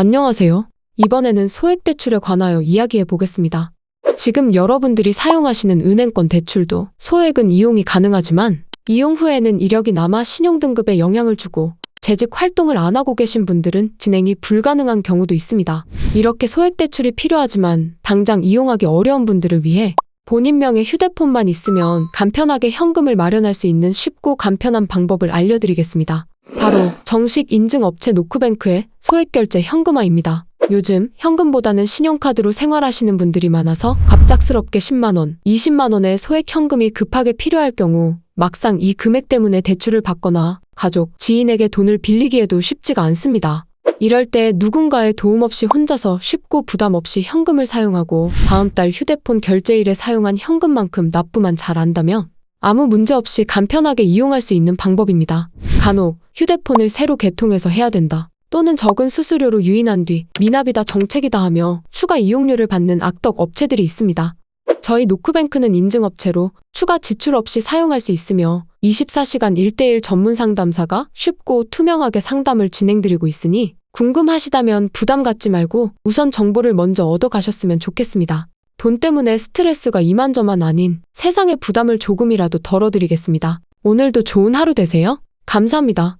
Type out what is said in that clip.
안녕하세요. 이번에는 소액 대출에 관하여 이야기해 보겠습니다. 지금 여러분들이 사용하시는 은행권 대출도 소액은 이용이 가능하지만 이용 후에는 이력이 남아 신용등급에 영향을 주고 재직 활동을 안 하고 계신 분들은 진행이 불가능한 경우도 있습니다. 이렇게 소액 대출이 필요하지만 당장 이용하기 어려운 분들을 위해 본인 명의 휴대폰만 있으면 간편하게 현금을 마련할 수 있는 쉽고 간편한 방법을 알려드리겠습니다. 바로 정식 인증 업체 노크뱅크의 소액 결제 현금화입니다. 요즘 현금보다는 신용카드로 생활하시는 분들이 많아서 갑작스럽게 10만원, 20만원의 소액 현금이 급하게 필요할 경우 막상 이 금액 때문에 대출을 받거나 가족, 지인에게 돈을 빌리기에도 쉽지가 않습니다. 이럴 때 누군가의 도움 없이 혼자서 쉽고 부담 없이 현금을 사용하고 다음 달 휴대폰 결제일에 사용한 현금만큼 납부만 잘 안다면 아무 문제 없이 간편하게 이용할 수 있는 방법입니다. 간혹 휴대폰을 새로 개통해서 해야 된다. 또는 적은 수수료로 유인한 뒤 미납이다 정책이다 하며 추가 이용료를 받는 악덕 업체들이 있습니다. 저희 노크뱅크는 인증업체로 추가 지출 없이 사용할 수 있으며 24시간 1대1 전문 상담사가 쉽고 투명하게 상담을 진행드리고 있으니 궁금하시다면 부담 갖지 말고 우선 정보를 먼저 얻어 가셨으면 좋겠습니다. 돈 때문에 스트레스가 이만저만 아닌 세상의 부담을 조금이라도 덜어드리겠습니다. 오늘도 좋은 하루 되세요. 감사합니다.